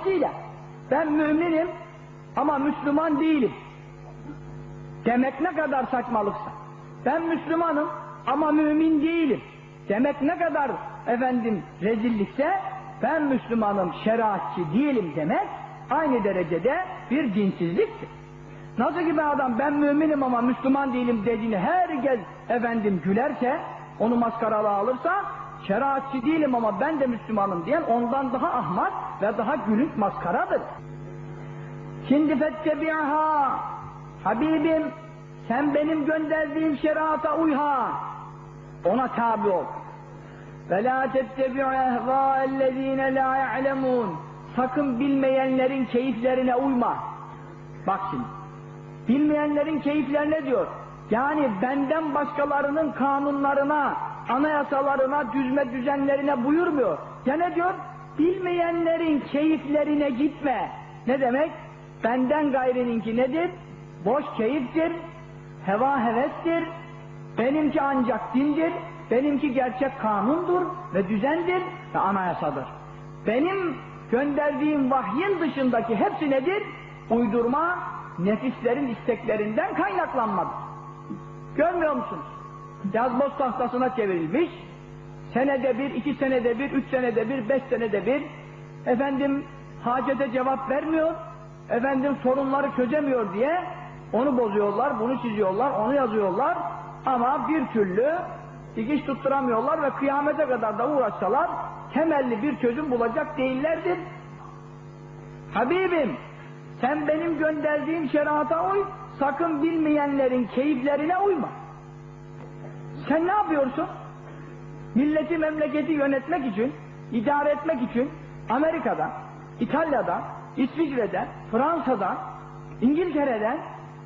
Dolayısıyla ben müminim ama Müslüman değilim. Demek ne kadar saçmalıksa. Ben Müslümanım ama mümin değilim. Demek ne kadar efendim rezillikse ben Müslümanım şeriatçı değilim demek aynı derecede bir dinsizliktir. Nasıl ki bir adam ben müminim ama Müslüman değilim dediğini herkes efendim gülerse onu maskaralığa alırsa şeriatçı değilim ama ben de Müslümanım diyen ondan daha ahmak ve daha gülünç maskaradır. Şimdi fettebi'ha Habibim sen benim gönderdiğim şeriata uy ha. Ona tabi ol. Ve la tettebi'u ehvâellezîne lâ ya'lemûn. Sakın bilmeyenlerin keyiflerine uyma. Bak şimdi. Bilmeyenlerin keyiflerine diyor. Yani benden başkalarının kanunlarına, anayasalarına, düzme düzenlerine buyurmuyor. Ya ne diyor? Bilmeyenlerin keyiflerine gitme. Ne demek? Benden gayrininki nedir? Boş keyiftir, heva hevestir, benimki ancak dindir, benimki gerçek kanundur ve düzendir ve anayasadır. Benim gönderdiğim vahyin dışındaki hepsi nedir? Uydurma, nefislerin isteklerinden kaynaklanmadır. Görmüyor musunuz? Yazboz tahtasına çevrilmiş, senede bir, iki senede bir, üç senede bir, beş senede bir, efendim hacete cevap vermiyor, efendim sorunları çözemiyor diye onu bozuyorlar, bunu çiziyorlar, onu yazıyorlar ama bir türlü dikiş tutturamıyorlar ve kıyamete kadar da uğraşsalar temelli bir çözüm bulacak değillerdir. Habibim sen benim gönderdiğim şerata uy, sakın bilmeyenlerin keyiflerine uyma. Sen ne yapıyorsun? Milleti memleketi yönetmek için, idare etmek için Amerika'dan, İtalya'dan, İsviçre'den, Fransa'dan, İngiltere'den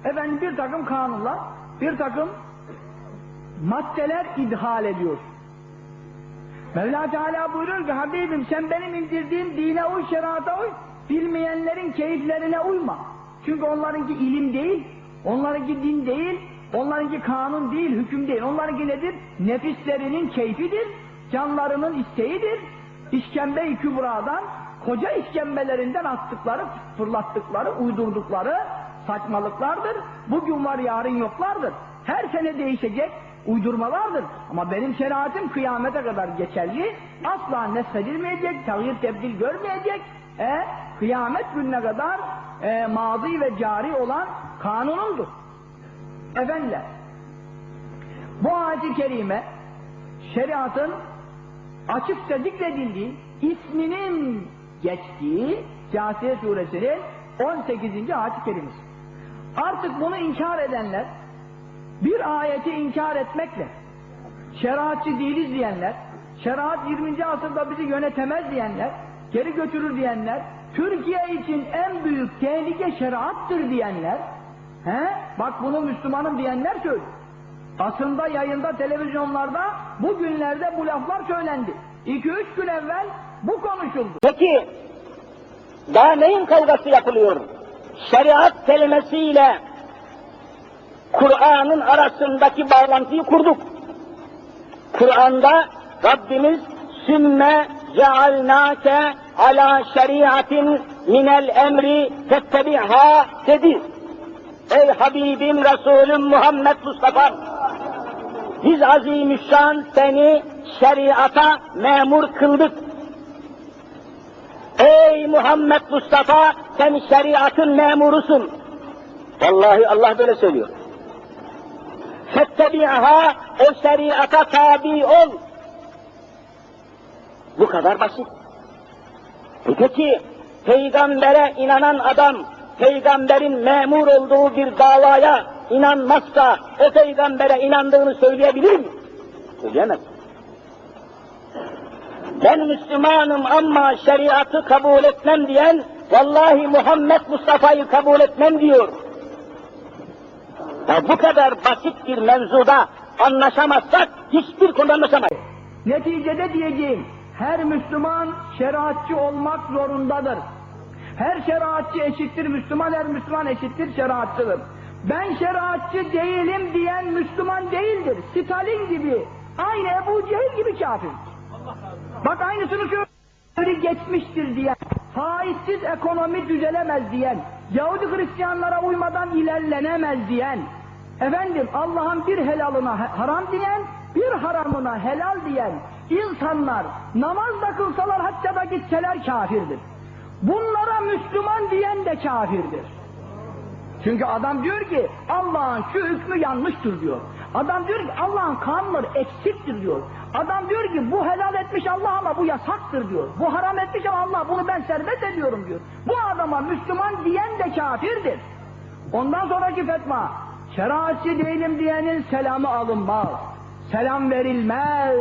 efendim bir takım kanunlar, bir takım maddeler idhal ediyor. Mevla Teala buyuruyor ki Habibim sen benim indirdiğim dine uy, şerata uy, bilmeyenlerin keyiflerine uyma. Çünkü onlarınki ilim değil, onlarınki din değil, onlarınki kanun değil, hüküm değil. Onlarınki nedir? Nefislerinin keyfidir, canlarının isteğidir. İşkembe-i kübradan, koca işkembelerinden attıkları, fırlattıkları, uydurdukları saçmalıklardır. Bugün var yarın yoklardır. Her sene değişecek uydurmalardır. Ama benim şeriatım kıyamete kadar geçerli. Asla neshedilmeyecek, tağyir tebdil görmeyecek. E, kıyamet gününe kadar e, mazi ve cari olan kanunumdur. Efendiler, bu ayet-i kerime şeriatın açıkça zikredildiği, isminin geçtiği Câsiye suresinin 18. ayet-i kerimesi. Artık bunu inkar edenler, bir ayeti inkar etmekle, şeriatçı değiliz diyenler, şeriat 20. asırda bizi yönetemez diyenler, geri götürür diyenler, Türkiye için en büyük tehlike şeriattır diyenler, he? bak bunu Müslümanım diyenler söylüyor. Basında, yayında, televizyonlarda bugünlerde bu laflar söylendi. 2-3 gün evvel bu konuşuldu. Peki, daha neyin kavgası yapılıyor? Şeriat kelimesiyle Kur'an'ın arasındaki bağlantıyı kurduk. Kur'an'da Rabbimiz sümme cealnake ala şeriatin minel emri tettebiha dedi. Ey Habibim Resulüm Muhammed Mustafa biz azimüşşan seni şeriata memur kıldık. Ey Muhammed Mustafa sen şeriatın memurusun. Vallahi Allah böyle söylüyor. Fettebi'ha o şeriata tabi ol. Bu kadar basit. E peki peygambere inanan adam peygamberin memur olduğu bir davaya inanmazsa o peygambere inandığını söyleyebilir mi? Söyleyemez. Ben Müslümanım ama şeriatı kabul etmem diyen vallahi Muhammed Mustafa'yı kabul etmem diyor. Ya bu kadar basit bir mevzuda anlaşamazsak hiçbir konuda anlaşamayız. Neticede diyeceğim, her Müslüman şeriatçı olmak zorundadır. Her şeriatçı eşittir Müslüman, her Müslüman eşittir şeriatçıdır. Ben şeriatçı değilim diyen Müslüman değildir. Stalin gibi, aynı Ebu Cehil gibi kafir. Bak aynısını söylüyor geçmiştir diye. faizsiz ekonomi düzelemez diyen, Yahudi Hristiyanlara uymadan ilerlenemez diyen, efendim Allah'ın bir helalına ha- haram diyen, bir haramına helal diyen insanlar namaz da kılsalar hacca da gitseler kafirdir. Bunlara Müslüman diyen de kafirdir. Çünkü adam diyor ki Allah'ın şu hükmü yanlıştır diyor. Adam diyor ki Allah'ın kanunları eksiktir diyor. Adam diyor ki bu helal etmiş Allah ama bu yasaktır diyor. Bu haram etmiş ama Allah bunu ben serbest ediyorum diyor. Bu adama Müslüman diyen de kafirdir. Ondan sonraki fetva şeriatçı değilim diyenin selamı alınmaz. Selam verilmez.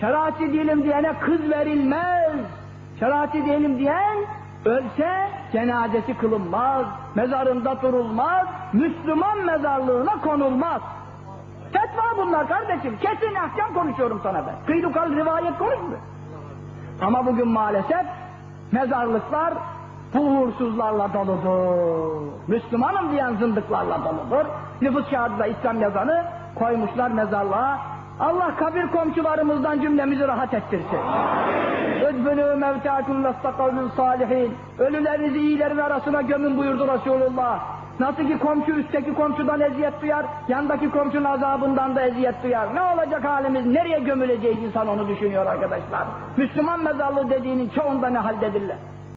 Şeriatçı değilim diyene kız verilmez. Şeriatçı değilim diyen ölse cenazesi kılınmaz, mezarında durulmaz, Müslüman mezarlığına konulmaz. Fetva bunlar kardeşim. Kesin ahkam konuşuyorum sana ben. Kıydukal rivayet konuşmuyor. Ama bugün maalesef mezarlıklar bu uğursuzlarla doludur. Müslümanım diyen zındıklarla doludur. Nüfus kağıdında İslam yazanı koymuşlar mezarlığa. Allah kabir komşularımızdan cümlemizi rahat ettirsin. Ödbünü mevtâküm vestakavlün salihin. Ölülerinizi iyilerin arasına gömün buyurdu Resulullah. Nasıl ki komşu üstteki komşudan eziyet duyar, yandaki komşunun azabından da eziyet duyar. Ne olacak halimiz, nereye gömüleceğiz insan onu düşünüyor arkadaşlar. Müslüman mezarlığı dediğinin çoğunda ne haldedirler.